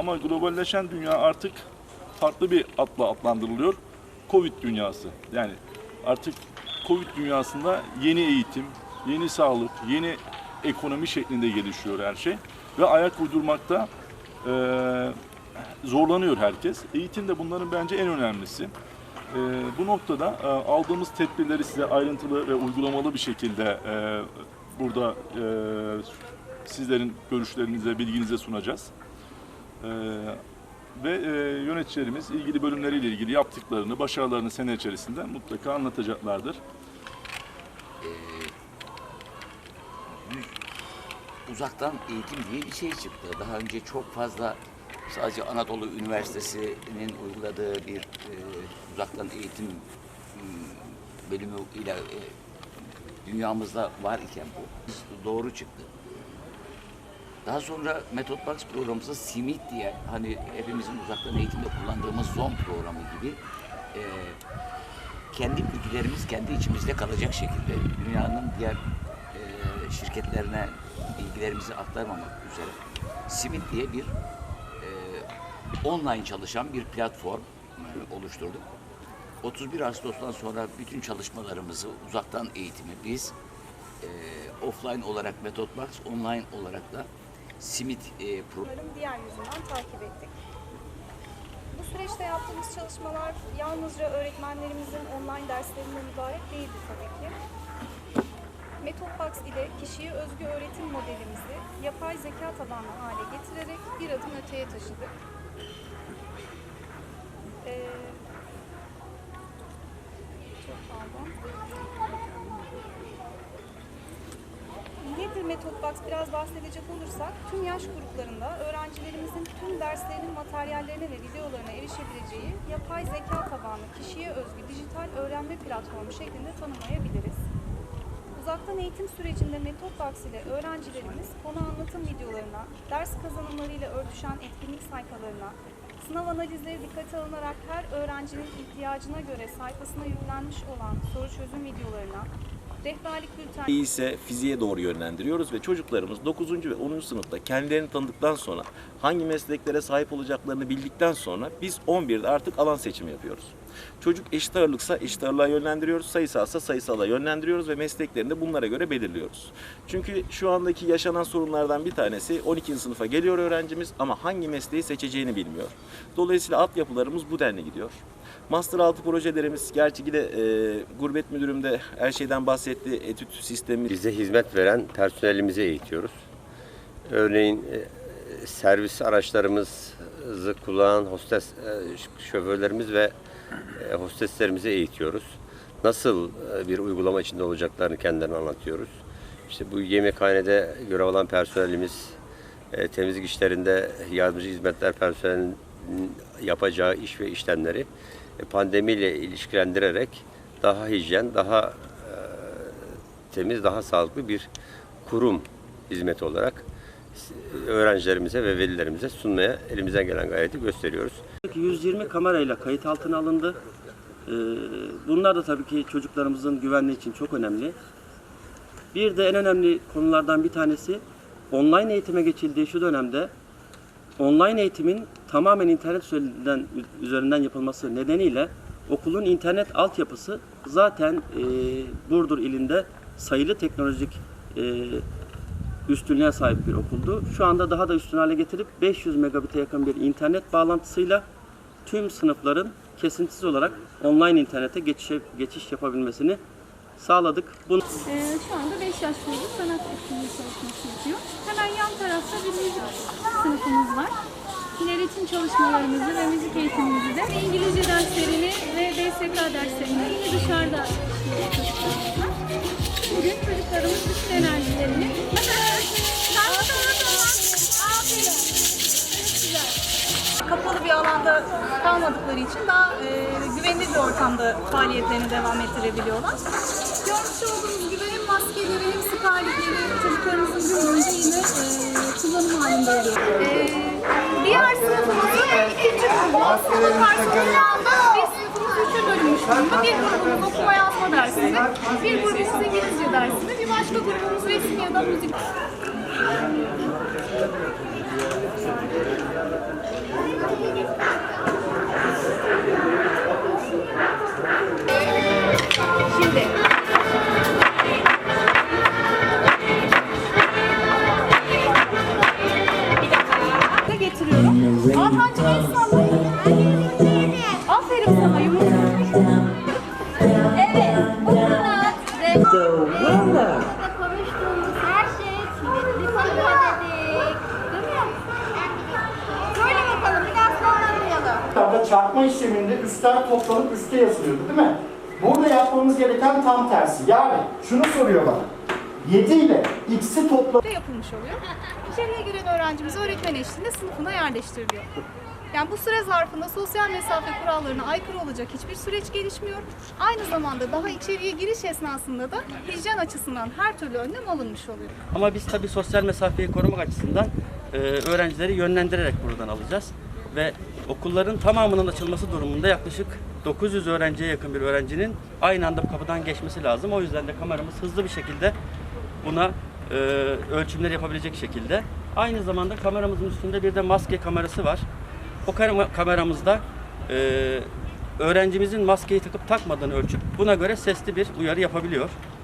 Ama globalleşen dünya artık farklı bir adla adlandırılıyor. Covid dünyası. Yani artık Covid dünyasında yeni eğitim, yeni sağlık, yeni ekonomi şeklinde gelişiyor her şey. Ve ayak uydurmakta eee, zorlanıyor herkes. Eğitim de bunların bence en önemlisi. Eee, bu noktada eee, aldığımız tedbirleri size ayrıntılı ve uygulamalı bir şekilde eee, burada eee, sizlerin görüşlerinize, bilginize sunacağız. Eee, ve eee, yöneticilerimiz ilgili bölümleriyle ilgili yaptıklarını, başarılarını sene içerisinde mutlaka anlatacaklardır. uzaktan eğitim diye bir şey çıktı. Daha önce çok fazla sadece Anadolu Üniversitesi'nin uyguladığı bir e, uzaktan eğitim m, bölümü ile e, dünyamızda var iken bu doğru çıktı. Daha sonra Metodbox programımızda Simit diye hani hepimizin uzaktan eğitimde kullandığımız Zoom programı gibi e, kendi bilgilerimiz kendi içimizde kalacak şekilde dünyanın diğer e, şirketlerine bilgilerimizi aktarmamak üzere Simit diye bir e, online çalışan bir platform e, oluşturduk. 31 Ağustos'tan sonra bütün çalışmalarımızı uzaktan eğitimi biz e, offline olarak Metodbox, online olarak da Simit e, pro diğer yüzünden takip ettik. Bu süreçte yaptığımız çalışmalar yalnızca öğretmenlerimizin online derslerinden ibaret değildi tabii ki. Metodbox ile kişiye özgü öğretim modelimizi yapay zeka tabanlı hale getirerek bir adım öteye taşıdık. Ee, çok pardon. Nedir Metodbox? Biraz bahsedecek olursak, tüm yaş gruplarında öğrencilerimizin tüm derslerinin materyallerine ve videolarına erişebileceği yapay zeka tabanlı kişiye özgü dijital öğrenme platformu şeklinde tanımlayabiliriz. Uzaktan eğitim sürecinde Metodbox ile öğrencilerimiz konu anlatım videolarına, ders kazanımlarıyla örtüşen etkinlik sayfalarına, sınav analizleri dikkate alınarak her öğrencinin ihtiyacına göre sayfasına yüklenmiş olan soru çözüm videolarına, rehberlik bülten ise fiziğe doğru yönlendiriyoruz ve çocuklarımız 9. ve 10. sınıfta kendilerini tanıdıktan sonra hangi mesleklere sahip olacaklarını bildikten sonra biz 11'de artık alan seçimi yapıyoruz. Çocuk eşit ağırlıksa eşit ağırlığa yönlendiriyoruz, sayısalsa sayısala yönlendiriyoruz ve mesleklerini de bunlara göre belirliyoruz. Çünkü şu andaki yaşanan sorunlardan bir tanesi 12. sınıfa geliyor öğrencimiz ama hangi mesleği seçeceğini bilmiyor. Dolayısıyla altyapılarımız bu denli gidiyor. Master altı projelerimiz, gerçi yine e, gurbet müdürüm de her şeyden bahsetti, etüt sistemi Bize hizmet veren personelimizi eğitiyoruz. Örneğin e, servis araçlarımızı kullanan hostes e, şoförlerimiz ve e, hosteslerimizi eğitiyoruz. Nasıl e, bir uygulama içinde olacaklarını kendilerine anlatıyoruz. İşte bu yemekhanede görev alan personelimiz, e, temizlik işlerinde yardımcı hizmetler personelinin yapacağı iş ve işlemleri e, pandemiyle ilişkilendirerek daha hijyen, daha e, temiz, daha sağlıklı bir kurum hizmeti olarak öğrencilerimize ve velilerimize sunmaya elimizden gelen gayreti gösteriyoruz. 120 kamerayla kayıt altına alındı. Ee, Bunlar da tabii ki çocuklarımızın güvenliği için çok önemli. Bir de en önemli konulardan bir tanesi online eğitime geçildiği şu dönemde online eğitimin tamamen internet üzerinden, üzerinden yapılması nedeniyle okulun internet altyapısı zaten e, Burdur ilinde sayılı teknolojik e, üstünlüğe sahip bir okuldu. Şu anda daha da üstün hale getirip 500 megabit'e yakın bir internet bağlantısıyla tüm sınıfların kesintisiz olarak online internete geçiş, geçiş yapabilmesini sağladık. Bunu Ee, şu anda 5 yaş grubu sanat etkinliği çalışması yapıyor. Hemen yan tarafta bir müzik sınıfımız var. İleritim çalışmalarımızı ve müzik eğitimimizi de İngilizce derslerini ve DSK derslerini dışarıda işliyor Bugün çocuklarımız bütün enerjilerini kapalı bir alanda kalmadıkları için daha e, güvenilir bir ortamda faaliyetlerini devam ettirebiliyorlar. Görmüş olduğunuz gibi hem maskeleri hem siperlikleri çocuklarımızın gün boyunca yine e, kullanım halinde oluyor. E, diğer sınıfımızın ikinci grubu bir sınıfımız durumda. Bir grubumuz okuma yazma dersinde, bir grubumuz İngilizce dersinde, bir başka grubumuz resim ya da müzik çarpma işleminde üstler toplanıp üste yazılıyordu değil mi? Burada yapmamız gereken tam tersi. Yani şunu soruyor bana. 7 ile x'i topla yapılmış oluyor. İçeriye giren öğrencimiz öğretmen eşliğinde sınıfına yerleştiriliyor. Yani bu süre zarfında sosyal mesafe kurallarına aykırı olacak hiçbir süreç gelişmiyor. Aynı zamanda daha içeriye giriş esnasında da hijyen açısından her türlü önlem alınmış oluyor. Ama biz tabii sosyal mesafeyi korumak açısından e, öğrencileri yönlendirerek buradan alacağız. Ve okulların tamamının açılması durumunda yaklaşık 900 öğrenciye yakın bir öğrencinin aynı anda kapıdan geçmesi lazım. O yüzden de kameramız hızlı bir şekilde buna e, ölçümler yapabilecek şekilde. Aynı zamanda kameramızın üstünde bir de maske kamerası var. O kameramızda e, öğrencimizin maskeyi takıp takmadığını ölçüp buna göre sesli bir uyarı yapabiliyor.